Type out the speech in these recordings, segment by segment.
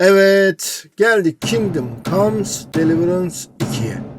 Evet, geldik Kingdom Comes Deliverance 2'ye.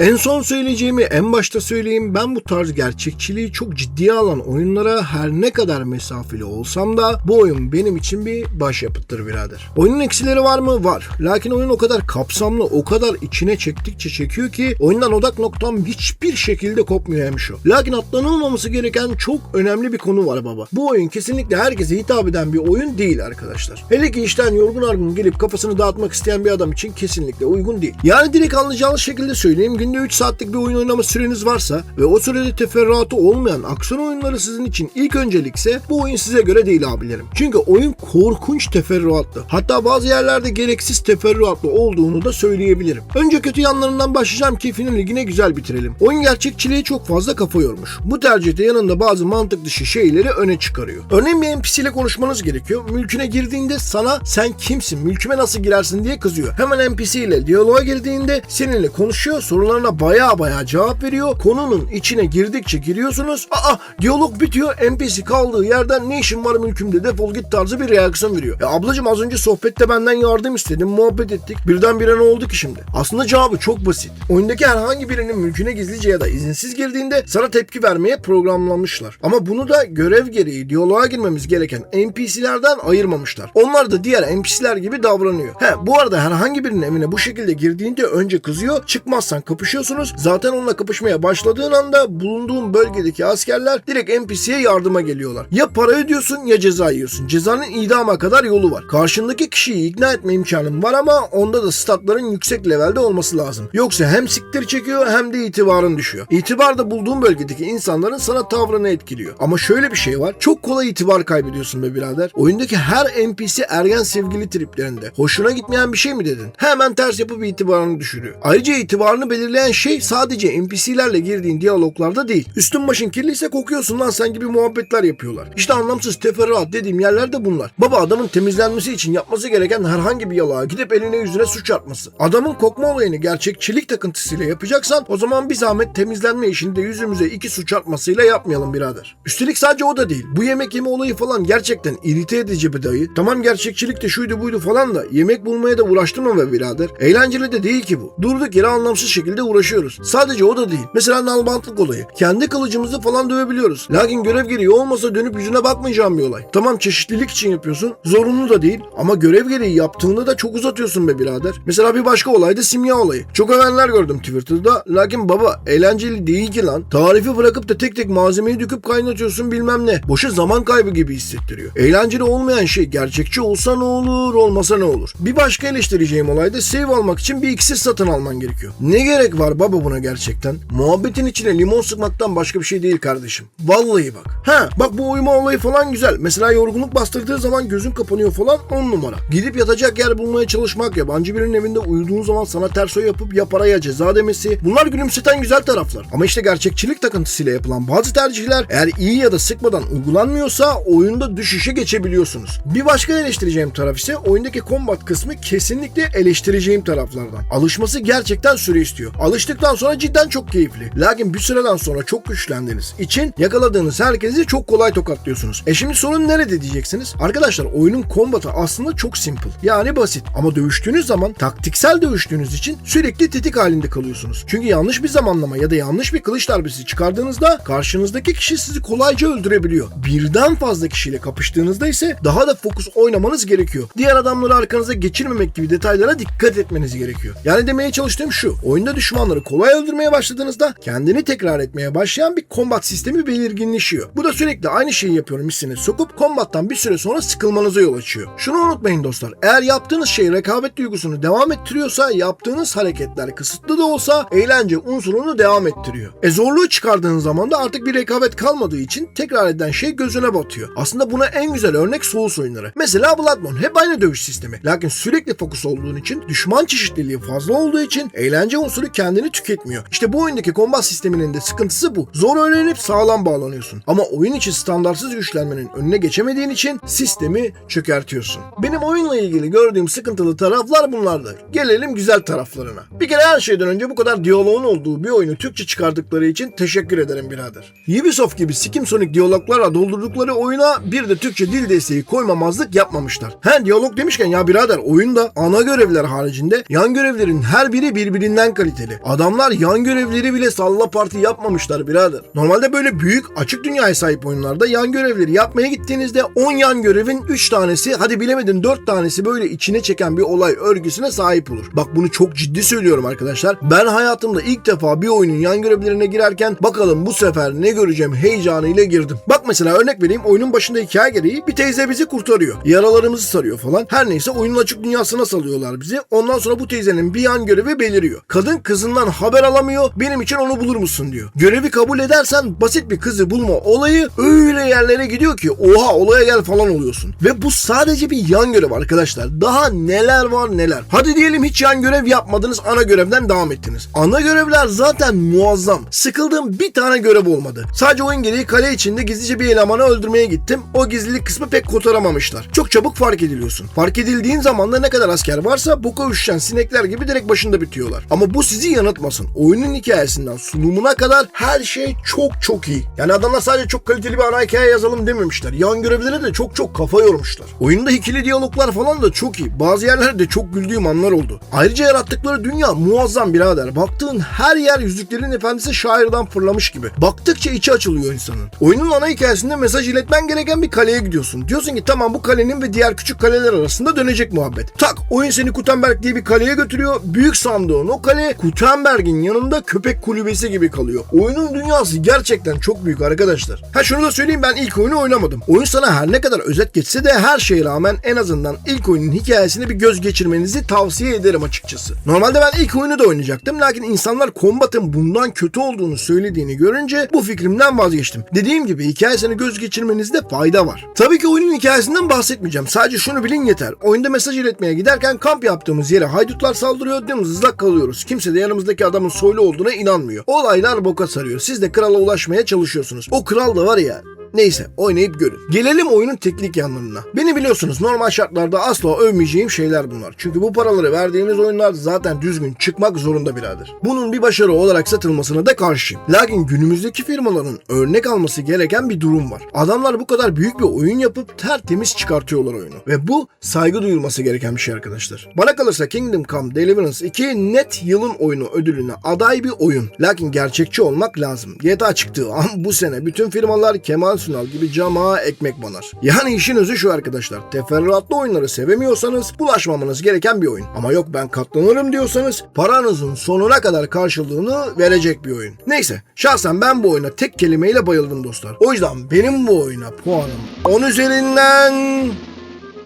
En son söyleyeceğimi en başta söyleyeyim. Ben bu tarz gerçekçiliği çok ciddiye alan oyunlara her ne kadar mesafeli olsam da bu oyun benim için bir başyapıttır birader. Oyunun eksileri var mı? Var. Lakin oyun o kadar kapsamlı, o kadar içine çektikçe çekiyor ki oyundan odak noktam hiçbir şekilde kopmuyor hem şu. Lakin atlanılmaması gereken çok önemli bir konu var baba. Bu oyun kesinlikle herkese hitap eden bir oyun değil arkadaşlar. Hele ki işten yorgun argın gelip kafasını dağıtmak isteyen bir adam için kesinlikle uygun değil. Yani direkt anlayacağınız şekilde söyleyeyim. Günde 3 saatlik bir oyun oynama süreniz varsa ve o sürede teferruatı olmayan aksiyon oyunları sizin için ilk öncelikse bu oyun size göre değil abilerim. Çünkü oyun korkunç teferruatlı. Hatta bazı yerlerde gereksiz teferruatlı olduğunu da söyleyebilirim. Önce kötü yanlarından başlayacağım ki final ligine güzel bitirelim. Oyun gerçekçiliğe çok fazla kafa yormuş. Bu tercihte yanında bazı mantık dışı şeyleri öne çıkarıyor. Örneğin bir NPC ile konuşmanız gerekiyor. Mülküne girdiğinde sana sen kimsin, mülküme nasıl girersin diye kızıyor. Hemen NPC ile diyaloğa girdiğinde seninle konuşuyor, sorularına baya baya cevap veriyor. Konunun içine girdikçe giriyorsunuz. Aa diyalog bitiyor. NPC kaldığı yerden ne işin var mülkümde defol git tarzı bir reaksiyon veriyor. Ya ablacım az önce sohbette benden yardım istedim. Muhabbet ettik. Birdenbire ne oldu ki şimdi? Aslında cevabı çok basit. Oyundaki herhangi birinin mülküne gizlice ya da izinsiz girdiğinde sana tepki vermeye programlanmışlar. Ama bunu da görev gereği diyaloğa girmemiz gereken NPC'lerden ayırmamışlar. Onlar da diğer NPC'ler gibi davranıyor. He bu arada herhangi birinin evine bu şekilde girdiğinde önce kızıyor. Çıkmazsan kapışıyorsunuz. Zaten onunla kapışmaya başladığın anda bulunduğun bölgedeki askerler direkt NPC'ye yardıma geliyorlar. Ya para ödüyorsun ya ceza yiyorsun. Cezanın idama kadar yolu var. Karşındaki kişiyi ikna etme imkanın var ama onda da statların yüksek levelde olması lazım. Yoksa hem siktir çekiyor hem de itibarın düşüyor. İtibar da bulduğun bölgedeki insanların sana tavrını etkiliyor. Ama şöyle bir şey var. Çok kolay itibar kaybediyorsun be birader. Oyundaki her NPC ergen sevgili triplerinde. Hoşuna gitmeyen bir şey mi dedin? Hemen ters yapıp itibarını düşürüyor. Ayrıca itibarını belirleyen şey sadece NPC'lerle girdiğin diyaloglarda değil. Üstün başın kirliyse kokuyorsun lan sen gibi muhabbetler yapıyorlar. İşte anlamsız teferruat dediğim yerler de bunlar. Baba adamın temizlenmesi için yapması gereken herhangi bir yalağa gidip eline yüzüne suç atması. Adamın kokma olayını gerçekçilik takıntısıyla yapacaksan o zaman bir zahmet temizlenme işini de yüzümüze iki suç atmasıyla yapmayalım birader. Üstelik sadece o da değil. Bu yemek yeme olayı falan gerçekten irite edici bir dayı. Tamam gerçekçilik de şuydu buydu falan da yemek bulmaya da uğraştırma be birader. Eğlenceli de değil ki bu. Durduk yere anlamsız şekilde uğraşıyoruz. Sadece o da değil. Mesela nalbantlık olayı. Kendi kılıcımızı falan dövebiliyoruz. Lakin görev gereği olmasa dönüp yüzüne bakmayacağım bir olay. Tamam çeşitlilik için yapıyorsun. Zorunlu da değil. Ama görev gereği yaptığında da çok uzatıyorsun be birader. Mesela bir başka olay da simya olayı. Çok övenler gördüm Twitter'da. Lakin baba eğlenceli değil ki lan. Tarifi bırakıp da tek tek malzemeyi döküp kaynatıyorsun bilmem ne. Boşa zaman kaybı gibi hissettiriyor. Eğlenceli olmayan şey gerçekçi olsa ne olur olmasa ne olur. Bir başka eleştireceğim olay da save almak için bir iksir satın alman gerekiyor. Ne gerek var baba buna gerçekten? Muhabbetin içine limon sıkmaktan başka bir şey değil kardeşim. Vallahi bak. Ha bak bu uyuma olayı falan güzel. Mesela yorgunluk bastırdığı zaman gözün kapanıyor falan on numara. Gidip yatacak yer bulmaya çalışmak, yabancı birinin evinde uyuduğun zaman sana ters o yapıp ya para ya ceza demesi. Bunlar gülümseten güzel taraflar. Ama işte gerçekçilik takıntısıyla yapılan bazı tercihler eğer iyi ya da sıkmadan uygulanmıyorsa oyunda düşüşe geçebiliyorsunuz. Bir başka eleştireceğim taraf ise oyundaki combat kısmı kesinlikle eleştireceğim taraflardan. Alışması gerçekten süre istiyor. Alıştıktan sonra cidden çok keyifli. Lakin bir süreden sonra çok güçlendiğiniz için yakaladığınız herkesi çok kolay tokatlıyorsunuz. E şimdi sorun nerede diyeceksiniz? Arkadaşlar oyunun kombatı aslında çok simple. Yani basit. Ama dövüştüğünüz zaman taktiksel dövüştüğünüz için sürekli tetik halinde kalıyorsunuz. Çünkü yanlış bir zamanlama ya da yanlış bir kılıç darbesi çıkardığınızda karşınızdaki kişi sizi kolayca öldürebiliyor. Birden fazla kişiyle kapıştığınızda ise daha da fokus oynamanız gerekiyor. Diğer adamları arkanıza geçirmemek gibi detaylara dikkat etmeniz gerekiyor. Yani demeye çalıştığım şu. Oyunda düşmanları kolay öldürmeye başladığınızda kendini tekrar etmeye başlayan bir kombat sistemi belirginleşiyor. Bu da sürekli aynı şeyi yapıyorum hissini sokup kombattan bir süre sonra sıkılmanıza yol açıyor. Şunu unutmayın dostlar. Eğer yaptığınız şey rekabet duygusunu devam ettiriyorsa yaptığınız hareketler kısıtlı da olsa eğlence unsurunu devam ettiriyor. E zorluğu çıkardığınız zaman da artık bir rekabet kalmadığı için tekrar eden şey gözüne batıyor. Aslında buna en güzel örnek Souls oyunları. Mesela Bloodborne hep aynı dövüş sistemi. Lakin sürekli fokus olduğun için düşman çeşitliliği fazla olduğu için eğlence unsuru kendini tüketmiyor. İşte bu oyundaki kombat sisteminin de sıkıntısı bu. Zor öğrenip sağlam bağlanıyorsun. Ama oyun içi standartsız güçlenmenin önüne geçemediğin için sistemi çökertiyorsun. Benim oyunla ilgili gördüğüm sıkıntılı taraflar bunlardır. Gelelim güzel taraflarına. Bir kere her şeyden önce bu kadar diyaloğun olduğu bir oyunu Türkçe çıkardıkları için teşekkür ederim birader. Ubisoft gibi Sikim Sonic diyaloglarla doldurdukları oyuna bir de Türkçe dil desteği koymamazlık yapmamışlar. He diyalog demişken ya birader oyunda ana görevler haricinde yan görevlerin her biri birbirinden kaliteli. Adamlar yan görevleri bile salla parti yapmamışlar birader. Normalde böyle büyük açık dünyaya sahip oyunlarda yan görevleri yapmaya gittiğinizde 10 yan görevin 3 tanesi hadi bilemedin 4 tanesi böyle içine çeken bir olay örgüsüne sahip olur. Bak bunu çok ciddi söylüyorum arkadaşlar. Ben hayatımda ilk defa bir oyunun yan görevlerine girerken bakalım bu sefer ne göreceğim heyecanıyla girdim. Bak mesela örnek vereyim oyunun başında hikaye gereği bir teyze bizi kurtarıyor. Yaralarımızı sarıyor falan. Her neyse oyunun açık dünyasına salıyorlar bizi. Ondan sonra bu teyzenin bir yan görevi beliriyor. Kadın kızından haber alamıyor. Benim için onu bulur musun diyor. Görevi kabul edersen basit bir kızı bulma olayı öyle yerlere gidiyor ki oha olaya gel falan oluyorsun. Ve bu sadece bir yan görev arkadaşlar. Daha neler var neler. Hadi diyelim hiç yan görev yapmadınız ana görevden devam ettiniz. Ana görevler zaten muazzam. Sıkıldığım bir tane görev olmadı. Sadece oyun gereği kale içinde gizlice bir elemanı öldürmeye gittim. O gizlilik kısmı pek kotaramamışlar. Çok çabuk fark ediliyorsun. Fark edildiğin zaman da ne kadar asker varsa boka üşüşen sinekler gibi direkt başında bitiyorlar. Ama bu sizi yanıltmasın. Oyunun hikayesinden sunumuna kadar her şey çok çok iyi. Yani adamlar sadece çok kaliteli bir ana hikaye yazalım dememişler. Yan görevlere de çok çok kafa yormuşlar. Oyunda ikili diyaloglar falan da çok iyi. Bazı yerlerde çok güldüğüm anlar oldu. Ayrıca yarattıkları dünya muazzam birader. Baktığın her yer Yüzüklerin Efendisi şairden fırlamış gibi. Baktıkça içi açılıyor insanın. Oyunun ana hikayesinde mesaj iletmen gereken bir kaleye gidiyorsun. Diyorsun ki tamam bu kalenin ve diğer küçük kaleler arasında dönecek muhabbet. Tak oyun seni Gutenberg diye bir kaleye götürüyor. Büyük sandığın o kale Gutenberg'in yanında köpek kulübesi gibi kalıyor. Oyunun dünyası gerçekten çok büyük arkadaşlar. Ha şunu da söyleyeyim ben ilk oyunu oynamadım. Oyun sana her ne kadar özet geçse de her şeye rağmen en azından ilk oyunun hikayesini bir göz geçirmenizi tavsiye ederim açıkçası. Normalde ben ilk oyunu da oynayacaktım lakin insanlar kombatın bundan kötü olduğunu söylediğini görünce bu fikrimden vazgeçtim. Dediğim gibi hikayesini göz geçirmenizde fayda var. Tabii ki oyunun hikayesinden bahsetmeyeceğim. Sadece şunu bilin yeter. Oyunda mesaj iletmeye giderken kamp yaptığımız yere haydutlar saldırıyor dımdızlak kalıyoruz. Kimse de yanımızdaki adamın soylu olduğuna inanmıyor. Olaylar boka sarıyor. Siz de krala ulaşmaya çalışıyorsunuz. O kral da var ya Neyse oynayıp görün. Gelelim oyunun teknik yanlarına. Beni biliyorsunuz normal şartlarda asla övmeyeceğim şeyler bunlar. Çünkü bu paraları verdiğimiz oyunlar zaten düzgün çıkmak zorunda birader. Bunun bir başarı olarak satılmasına da karşıyım. Lakin günümüzdeki firmaların örnek alması gereken bir durum var. Adamlar bu kadar büyük bir oyun yapıp tertemiz çıkartıyorlar oyunu. Ve bu saygı duyulması gereken bir şey arkadaşlar. Bana kalırsa Kingdom Come Deliverance 2 net yılın oyunu ödülüne aday bir oyun. Lakin gerçekçi olmak lazım. GTA çıktığı an bu sene bütün firmalar Kemal Sunal gibi cama ekmek banar. Yani işin özü şu arkadaşlar. Teferruatlı oyunları sevemiyorsanız bulaşmamanız gereken bir oyun. Ama yok ben katlanırım diyorsanız paranızın sonuna kadar karşılığını verecek bir oyun. Neyse şahsen ben bu oyuna tek kelimeyle bayıldım dostlar. O yüzden benim bu oyuna puanım 10 üzerinden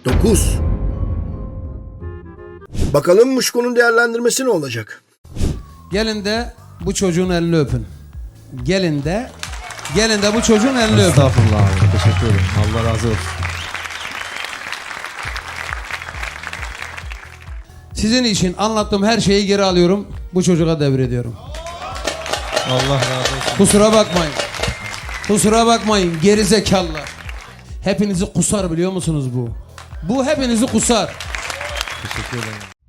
9. Bakalım Muşko'nun değerlendirmesi ne olacak? Gelin de bu çocuğun elini öpün. Gelin de gelin de bu çocuğun elini öpün. Estağfurullah abi. Teşekkür ederim. Allah razı olsun. Sizin için anlattığım her şeyi geri alıyorum. Bu çocuğa devrediyorum. Allah razı olsun. Kusura bakmayın. Kusura bakmayın geri zekalılar. Hepinizi kusar biliyor musunuz bu? Bu hepinizi kusar. Teşekkür ederim.